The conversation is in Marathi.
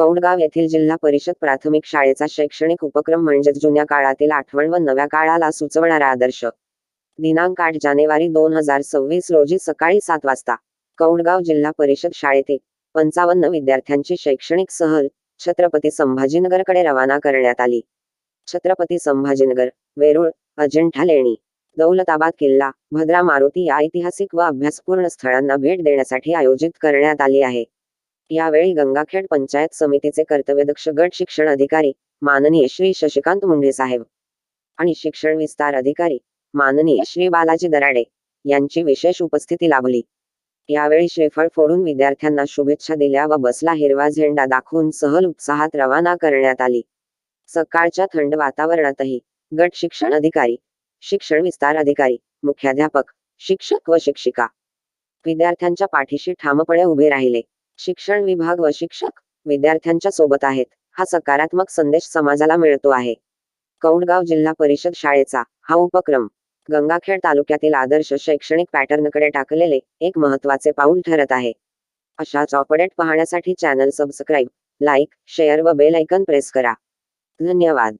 कौडगाव येथील जिल्हा परिषद प्राथमिक शाळेचा शैक्षणिक उपक्रम म्हणजेच जुन्या काळातील आठवण व नव्या काळाला सुचवणारा आदर्श. दिनांक आठ जानेवारी दोन हजार सव्वीस रोजी सकाळी सात वाजता कौडगाव जिल्हा परिषद शाळेतील पंचावन्न विद्यार्थ्यांची शैक्षणिक सहल छत्रपती संभाजीनगरकडे रवाना करण्यात आली. छत्रपती संभाजीनगर वेरूळ अजिंठा लेणी दौलताबाद किल्ला भद्रा मारुती या ऐतिहासिक व अभ्यासपूर्ण स्थळांना भेट देण्यासाठी आयोजित करण्यात आली आहे. यावेळी गंगाखेड पंचायत समितीचे कर्तव्यदक्ष गट शिक्षण अधिकारी माननीय श्री शशिकांत मुंढे साहेब आणि शिक्षण विस्तार अधिकारी माननीय श्री बालाजी दराडे यांची विशेष उपस्थिती लाभली. यावेळी श्रीफळ फोडून विद्यार्थ्यांना शुभेच्छा दिल्या व बसला हिरवा झेंडा दाखवून सहल उत्साहात रवाना करण्यात आली. सकाळच्या थंड वातावरणातही गट शिक्षण अधिकारी शिक्षण विस्तार अधिकारी मुख्याध्यापक शिक्षक व शिक्षिका विद्यार्थ्यांच्या पाठीशी ठामपणे उभे राहिले. शिक्षण विभाग व शिक्षक विद्यार्थ्यांच्या सोबत आहेत. हा सकारात्मक संदेश समाजाला मिळतो आहे. कौडगाव जिल्हा परिषद शाळेचा हा उपक्रम गंगाखेड तालुक्यातील आदर्श शैक्षणिक पॅटर्नकडे टाकलेले एक महत्त्वाचे पाऊल ठरत आहे. अशाच अपडेट पाहण्यासाठी चॅनल सबस्क्राईब लाईक शेअर व बेल ऐकन प्रेस करा. धन्यवाद.